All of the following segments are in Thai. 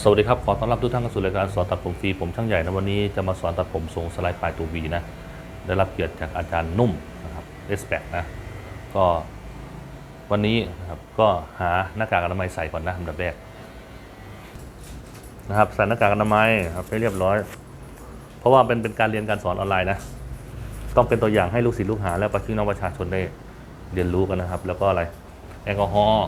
สวัสดีครับ ขอต้อนรับทุกท่านเข้าสู่รายการสอนตัดผมฟรีผมช่างใหญ่นะวันนี้จะมาสอนตัดผมทรงสไลด์ปลายตัววีนะ ได้รับเกียรติจากอาจารย์นุ่มนะครับเอสแปนะ ก็วันนี้นะครับก็หาหน้ากากอนามัยใส่ก่อนนะอันดับแรกนะครับใส่หน้ากากอนามัยครับให้เรียบร้อย เพราะว่าเป็นเป็นการเรียนการสอนออนไลน์นะ ต้องเป็นตัวอย่างให้ลูกศิษย์ลูกหา และประชาชนประชาชนได้เรียนรู้กันนะครับ แล้วก็อะไรแอลกอฮอล์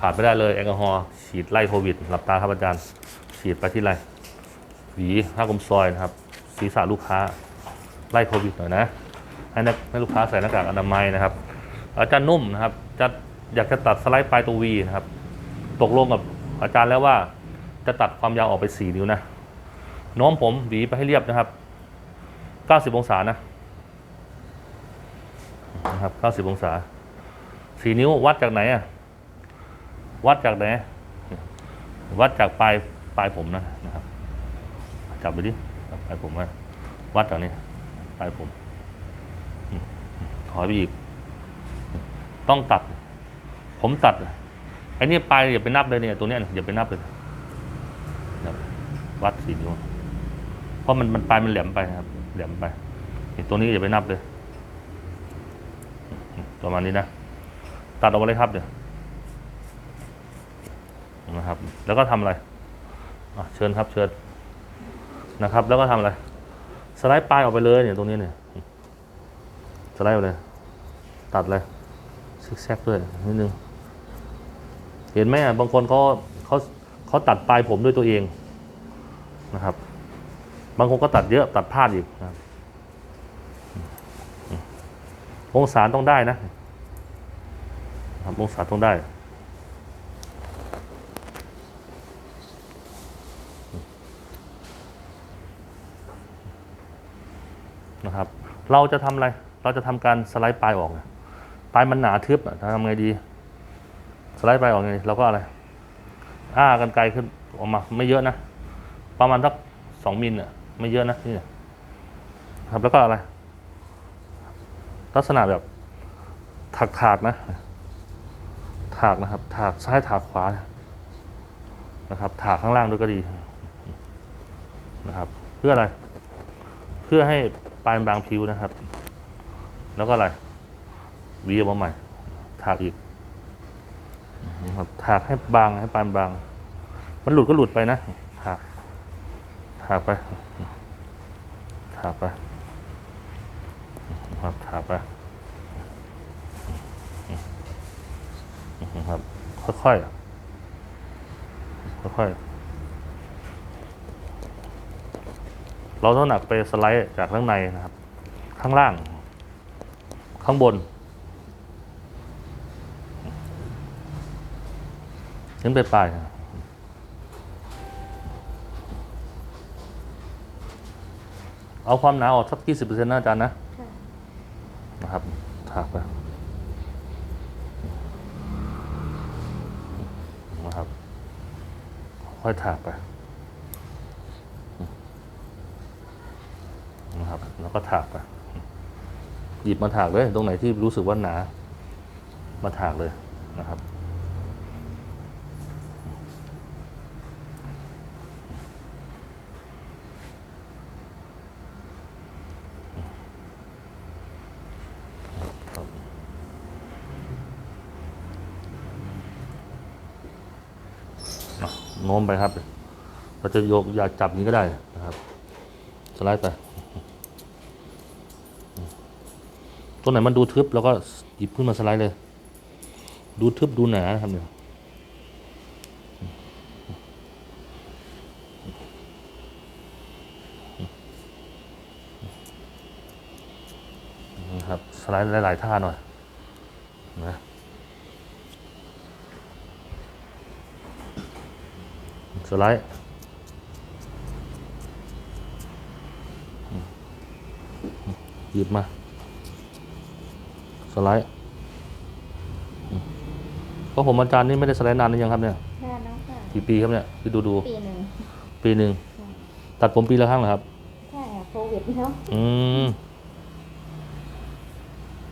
ขาดไม่ได้เลยแอลกอฮอล์ฉีดไล่โควิด หลับตาครับอาจารย์ ฉีดไปที่ไรหวีผ้ากลมซอยนะครับ ศีรษะลูกค้าไล่โควิดหน่อยนะ ให้นักให้ลูกค้าใส่หน้ากากอนามัยนะครับ อาจารย์นุ่มนะครับจะอยากจะตัดสไลด์ปลายตัววีนะครับ ตกลงกับอาจารย์แล้วว่า จะตัดความยาวออกไป 4 นิ้วนะโน้มผมหวีไปให้เรียบนะครับ 90 องศานะนะครับ 90 องศา 4 นิ้ววัดจากไหนอะ วัดจากไหนวัดจากปลายปลายผมนะนะครับ จับไปดิปลายผมไว้วัดจากนี้ปลายผมถอยไปอีก ต้องตัด ผมตัดไอ้นี่ปลายอย่าไปนับเลยเนี่ย ตัวเนี้ยอย่าไปนับเลยวัดสี่นิ้วเพราะมันมันปลายมันแหลมไปครับ แหลมไปตัวนี้อย่าไปนับเลย ประมาณนี้นะ ตัดออกมาเลยครับเดี๋ยว นะครับ แล้วก็ทำอะไระเชิญครับเชิญนะครับ แล้วก็ทำอะไร สไลด์ปลายออกไปเลยเนี่ยตรงนี้เนี่ยสไลด์ออกเลย ตัดเลยซิกแซกด้วยนิดนึงเห็นไหมอะบางคนเขาเขาเขาตัดปลายผมด้วยตัวเองนะครับ บางคนก็ตัดเยอะตัดพลาดอีกนะองศาต้องได้นะ ครับองศาต้องได้ นะครับ เราจะทำอะไร เราจะทำการสไลด์ปลายออกปลายมันหนาทึบทำไงดี สไลด์ปลายออกไงเราก็อะไร อ้ากันไกลขึ้นออกมา ไม่เยอะนะ ประมาณสักสองมิลอะไม่เยอะนะนี่ครับแล้วก็อะไร ลักษณะแบบถากถากนะ ถากนะครับ ถากซ้ายถากขวา นะครับ ถากข้างล่างด้วยก็ดีนะครับ เพื่ออะไร เพื่อให้ ปลายมันบางผิวนะครับ แล้วก็อะไรวีออกมาใหม่ถากอีกนะครับถากให้บางให้ปานบาง มันหลุดก็หลุดไปนะถากถากไปถากไปครับถากไปนะครับค่อยๆค่อยๆ เราต้องหนักไปสไลด์จากข้างในนะครับ ข้างล่าง ข้างบนขึ้นไปปลายนะเอาความหนาออกสัก 20%นะอาจารย์นะ นะครับถากไปนะครับ ค่อยถากไป นะครับแล้ว ก็ถากไปหยิบมาถากเลย ตรงไหนที่รู้สึกว่าหนา มาถากเลยนะครับ โน้มไปครับ เราจะโยกอย่าจับนี้ก็ได้นะครับ สไลด์ไป ตัวไหนมันดูทึบแล้วก็หยิบขึ้นมาสไลด์เลย ดูทึบดูหนานะครับเนี่ยนะครับสไลด์หลาย ๆ ท่าหน่อยนะสไลด์หยิบมา ไลด์อืมเพราะผมอาจารย์นี่ไม่ได้สไลด์นานหรือยังครับเนี่ยแค่น้องค่ะกี่ปีครับเนี่ยที่ดูดูปีหนึ่งปีหนึ่งตัดผมปีละครั้งเหรอครับใช่ค่ะโควิดเนาะอืม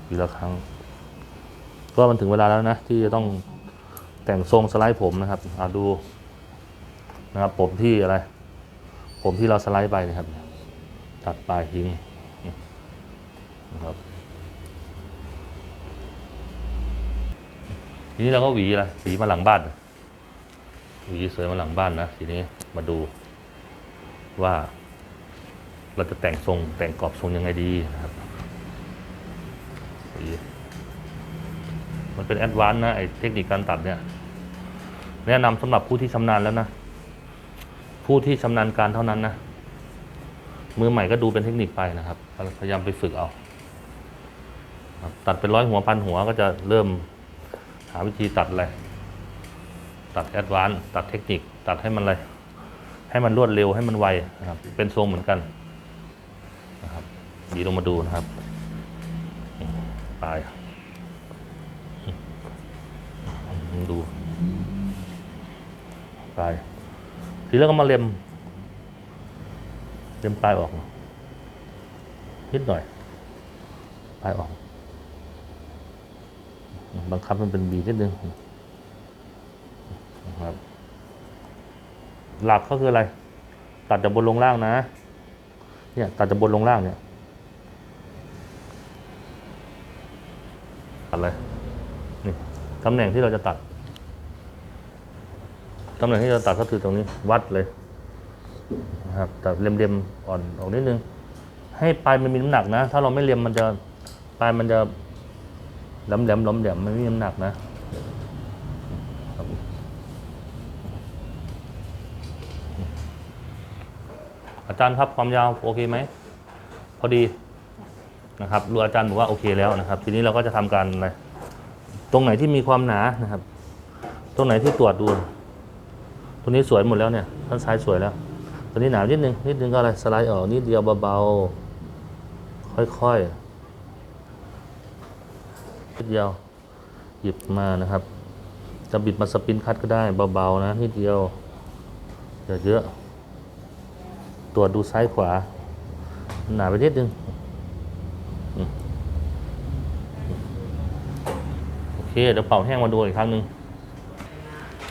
ปีละครั้งก็มันถึงเวลาแล้วนะที่จะต้องแต่งทรงสไลด์ผมนะครับอ่าดูนะครับผมที่อะไร ผมที่เราสไลด์ไปนะครับ ตัดปลายทิ้ง ทีนี้เราก็หวีอะไรหวีมาหลังบ้านหวีสวยมาหลังบ้านนะทีนี้มาดูว่า เราจะแต่งทรงแต่งกรอบทรงยังไงดีนะครับหวีมันเป็นแอดวานซ์นะไอเทคนิคการตัดเนี่ย แนะนำสำหรับผู้ที่ชำนาญแล้วนะ ผู้ที่ชำนาญการเท่านั้นนะมือใหม่ก็ดูเป็นเทคนิคไปนะครับ พยายามไปฝึกเอา ตัดเป็นร้อยหัวพันหัวก็จะเริ่มาวิธีตัดอะไร ตัดแอดวานตัดเทคนิค ตัดให้มันอะไร ให้มันรวดเร็วให้มันไวนะครับ เป็นทรงเหมือนกันนะครับดีลงมาดูนะครับปลายดูปลายทีแล้วก็มาเล็มเล็มปลายออกนิดหน่อยปลายออก บังคับมันเป็นบีนิดนึงนะครับ หลักก็คืออะไร ตัดจากบนลงล่างนะ เนี่ยตัดจากบนลงล่างเนี่ยตัดเลยนี่ตำแหน่งที่เราจะตัดตำแหน่งที่เราตัดก็คือตรงนี้วัดเลยนะครับแต่เล็มๆอ่อนออกนิดนึง ให้ปลายมันมีน้ำหนักนะ ถ้าเราไม่เล็มมันจะปลายมันจะ แหลมแหลมลอมแหลมมันไม่มีน้ำหนักนะอาจารย์ครับความยาวโอเคไหมพอดีนะครับรูอาจารย์บอกว่าโอเคแล้วนะครับ ทีนี้เราก็จะทำการอะไรตรงไหนที่มีความหนานะครับ ตรงไหนที่ตรวจดูตัวนี้สวยหมดแล้วเนี่ยด้านซ้ายสวยแล้วตัวนี้หนานิดนึงนิดนึงก็อะไรสไลด์ออกนิดเดียวเบาๆค่อยๆิดเดียวหยิบมานะครับ จะบิดมาสปินคัดก็ได้เบาๆนะนิดเดียวอย่าเยอะตรวจดูซ้ายขวา หนาไปนิดนึงโอเคเดี๋ยวเป่าแห้งมาดูอีกครั้งหนึ่ง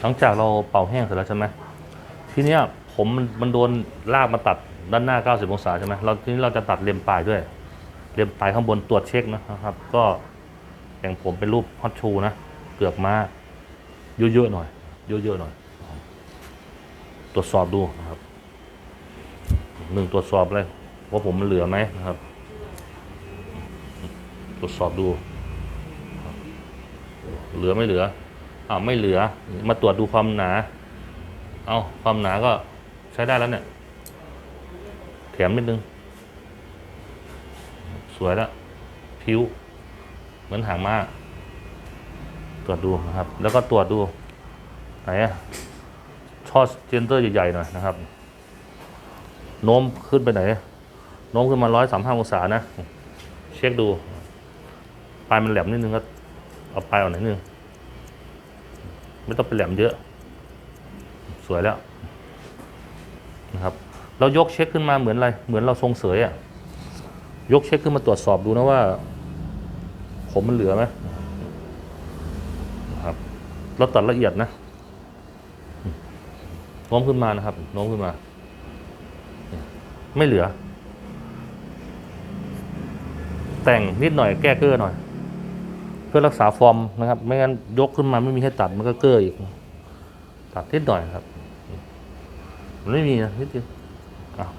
หลังจากเราเป่าแห้งเสร็จแล้วใช่ไหมทีนี้ผมมันมันโดนลากมาตัดด้านหน้า 90 องศาใช่ไหมเราทีนี้เราจะตัดเลียมปลายด้วย เลียมปลายข้างบนตรวจเช็คนะครับ ก็ อย่งผมเป็นรูปฮอตชูนะ เกือกมาเยอะๆหน่อย เยอะๆหน่อย ตรวจสอบดูนะครับ หนึ่งตรวจสอบเลยว่าผมมันเหลือไหมนะครับ ตรวจสอบดู เหลือไม่เหลืออ้าวไม่เหลือ มาตรวจดูความหนา เอาความหนาก็ใช้ได้แล้วเนี่ย แถมนิดนึง สวยแล้วผิว เหมือนหางม้าตรวจดูนะครับ แล้วก็ตรวจดูไหนอะช่อเจนเตอร์ใหญ่ๆหน่อยนะครับ โน้มขึ้นไปไหน โน้มขึ้นมาร้อยสามห้าองศานะ เช็คดูปลายมันแหลมนิดนึงก็เอาปลายออกหน่อยนึง ไม่ต้องเป็นแหลมเยอะ สวยแล้วนะครับ เรายกเช็คขึ้นมาเหมือนอะไร เหมือนเราทรงเสยอะยกเช็คขึ้นมาตรวจสอบดูนะว่า ผมมันเหลือไหมนะครับเราตัดละเอียดนะโน้มขึ้นมานะครับโน้มขึ้นมา ไม่เหลือ แต่งนิดหน่อยแก้เกอร์หน่อย เพื่อรักษาฟอร์มนะครับ ไม่งั้นยกขึ้นมาไม่มีให้ตัดมันก็เก้ออีก ตัดนิดหน่อยครับ มันไม่มีนะนิดเดียวอ้าว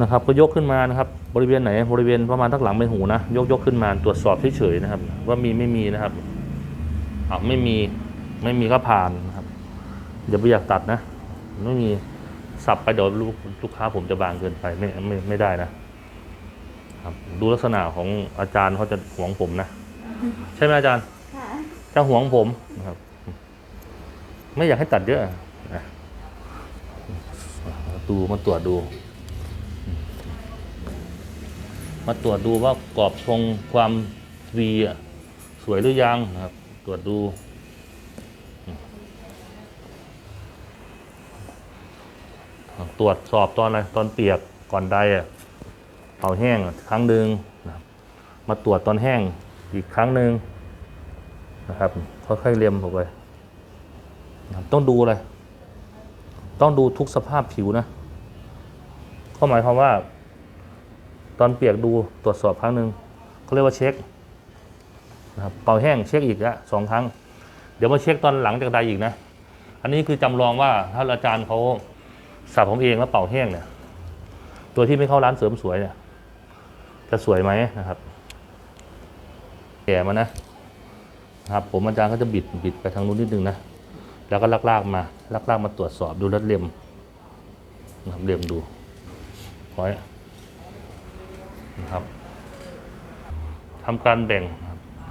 นะครับ ก็ยกขึ้นมานะครับ บริเวณไหนบริเวณประมาณทักหลังใบหูนะยกยกขึ้นมาตรวจสอบเฉยๆนะครับ ว่ามีไม่มีนะครับอ้าวไม่มีไม่มีก็ผ่านนะครับอย่าไปอยากตัดนะไม่มีสับไปเดี๋ยวลูกลูกค้าผมจะบางเกินไปไม่ไม่ไม่ได้นะครับ ดูลักษณะของอาจารย์เขาจะหวงผมนะใช่ไหมอาจารย์ค่ะจะหวงผมนะครับ ไม่อยากให้ตัดเยอะนะดูมาตรวจดู มาตรวจดูว่ากรอบทรงความวีอะสวยหรือยังนะครับ ตรวจดู ตรวจสอบตอนอะไรตอนเปียกก่อนใดอะเป่าแห้งครั้งหนึ่งนะมาตรวจตอนแห้งอีกครั้งหนึ่งนะครับค่อยๆเลียมออกไปต้องดูอะไรต้องดูทุกสภาพผิวนะ ก็หมายความว่า ตอนเปียกดูตรวจสอบครั้งหนึ่งเขาเรียกว่าเช็คนะครับเป่าแห้งเช็คอีกละสองครั้ง เดี๋ยวมาเช็คตอนหลังจากใดอีกนะ อันนี้คือจำลองว่าถ้าอาจารย์เขาสระผมเองแล้วเป่าแห้งเนี่ย ตัวที่ไม่เข้าร้านเสริมสวยเนี่ย จะสวยไหมนะครับแก่มานะนะครับ ผมอาจารย์ก็จะบิดบิดไปทางนู้นนิดนึงนะแล้วก็ลากลากมาลากลากมาตรวจสอบดูรัดเล็มนะครับเล็มดูพอย นะครับทำการแบ่ง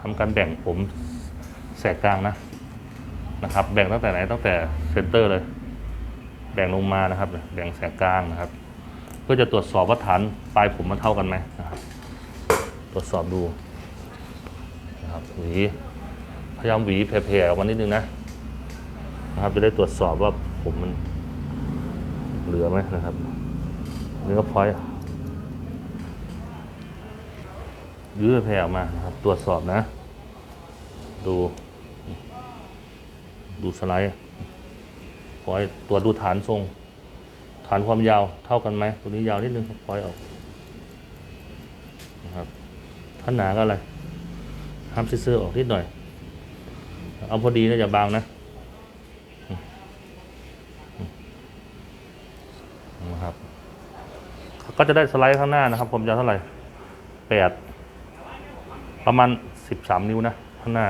ทำการแบ่งผมแสกกลางนะนะครับ แบ่งตั้งแต่ไหนตั้งแต่เซนเตอร์เลย แบ่งลงมานะครับ แบ่งแสกกลางนะครับ เพื่อจะตรวจสอบว่าฐานปลายผมมันเท่ากันไหมนะครับ ตรวจสอบดูนะครับหวีพยายามหวีแผ่ๆออกมานิดนึงนะนะครับ จะได้ตรวจสอบว่าผมมันเหลือไหมนะครับเนี่ก็พอย ยื้อแผ่ออกมานะครับ ตรวจสอบนะ ดู ดูสไลด์พอยตรวจดูฐานทรง ฐานความยาวเท่ากันไหมตัวนี้ยาวนิดนึงครับพอยออกนะครับถ้าหนาก็อะไรห้ามซื่อออกนิดหน่อย เอาพอดีนะอย่าบางนะนะครับก็จะได้สไลด์ข้างหน้านะครับ ผมยาวเท่าไหร่แปด ประมาณสิบสามนิ้วนะ ข้างหน้า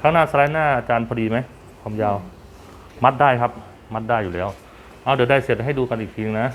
ข้างหน้าสไลด์หน้าอาจารย์พอดีไหมความยาว มัดได้ครับ มัดได้อยู่แล้ว เอาเดี๋ยวได้เสร็จให้ดูกันอีกทีนึงนะ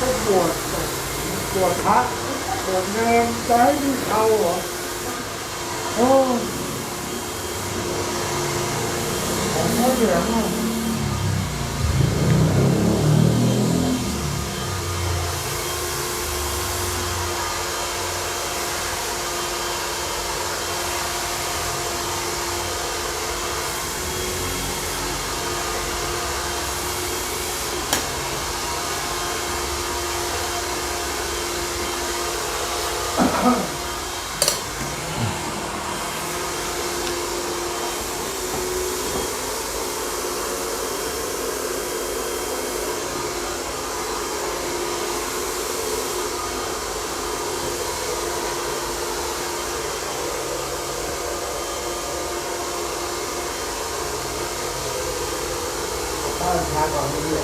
ก็ปวดป วดพักปวดเนิมจะให้มีเขาเหรอโอ้ผมก็เหลืองอะ ถ้าช้าก่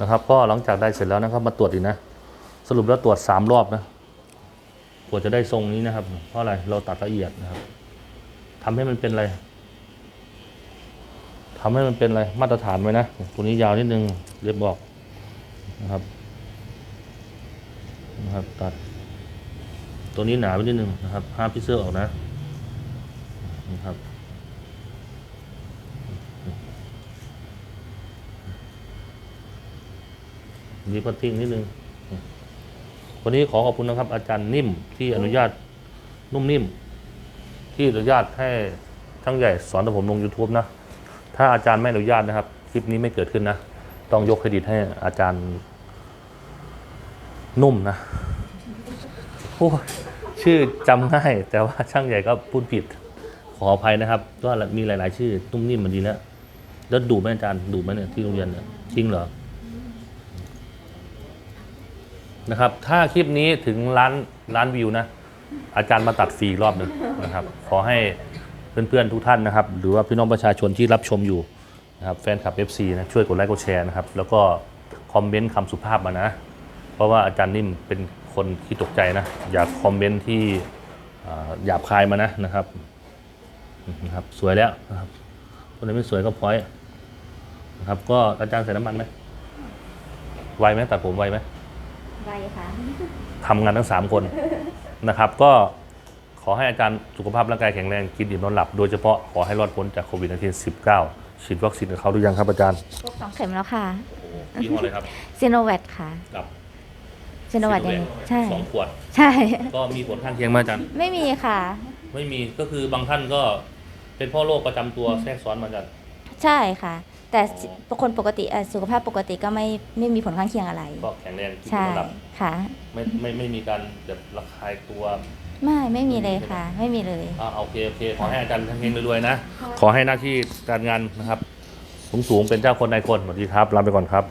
นะครับก็หลังจากได้เสร็จแล้วนะครับ มาตรวจอีกนะ สรุปแล้วตรวจสามรอบนะกว่าจะได้ทรงนี้นะครับ เพราะอะไรเราตัดละเอียดนะครับทำให้มันเป็นอะไรทำให้มันเป็นอะไรมาตรฐานไว้นะตัวนี้ยาวนิดนึงเรียบบอกนะครับนะครับ ตัด ตัวนี้หนาไปนิดนึงนะครับห้ามพิเซอร์ออกนะนะครับ มีพัดทิ้งนิดนึงวันนี้ขอขอบคุณนะครับ อาจารย์นิ่มที่อนุญาตนุ่มนิ่ม ที่อนุญาตให้ช่างใหญ่สอนผมลง YouTube นะ ถ้าอาจารย์ไม่อนุญาตนะครับ คลิปนี้ไม่เกิดขึ้นนะ ต้องยกเครดิตให้อาจารย์นุ่มนะโอ้ยชื่อจำง่าย แต่ว่าช่างใหญ่ก็พูดผิด ขออภัยนะครับก็มีหลาย ๆ ชื่อนุ่มนิ่มมันดีแล้วแล้วดูไหมอาจารย์ดูไหมเนี่ยที่โรงเรียนเนี่ยจริงเหรอ นะครับ ถ้าคลิปนี้ถึงล้านล้านวิวนะ อาจารย์มาตัดฟรีรอบหนึ่งนะครับ ขอให้เพื่อนๆทุกท่านนะครับ หรือว่าพี่น้องประชาชนที่รับชมอยู่นะครับแฟนคลับ FC นะช่วยกดไลค์กดแชร์นะครับ แล้วก็คอมเมนต์คำสุภาพมานะ เพราะว่าอาจารย์นิ่มเป็นคนที่ตกใจนะ อยากคอมเมนต์ที่หยาบคายมานะนะครับนะครับ สวยแล้วนะครับคนไหนไม่สวยก็พอยนะครับ ก็อาจารย์ใส่น้ำมันไหมไวไหมตัดผมไวไหม ไวค่ะ ทำงานทั้ง 3 คนนะครับ ก็ขอให้อาจารย์สุขภาพร่างกายแข็งแรงกินอิ่มนอนหลับ โดยเฉพาะขอให้รอดพ้นจากโควิด -19 ฉีดวัคซีนกับเขาหรือยังครับอาจารย์พวกสองเข็มแล้วค่ะยี่ห้ออะไรครับซีโนแวคค่ะกับซีโนแวคยังไงใช่สองขวดใช่ ก็มีผลข้างเคียงไหมอาจารย์ ไม่มีค่ะ ไม่มีก็คือบางท่านก็เป็นเพ่อโรคประจำตัวแทรกซ้อนมาอาจารย์ ใช่ค่ะ แต่อ๋อคนปกติเอ่อสุขภาพปกติก็ไม่ไม่มีผลข้างเคียงอะไร ก็แข็งแรงกินใช่อิ่มนอนหลับค่ะ ไม่ไม่ไม่มีการแบบระคายตัว ไม่ไม่มีเลยค่ะ ไม่มีเลยอ่าโอเคโอเค ขอให้อาจารย์ทั้งเฮงรวยๆนะ ขอให้หน้าที่การงานนะครับ สูงๆเป็นเจ้าคนนายคนสวัสดีครับลาไปก่อนครับ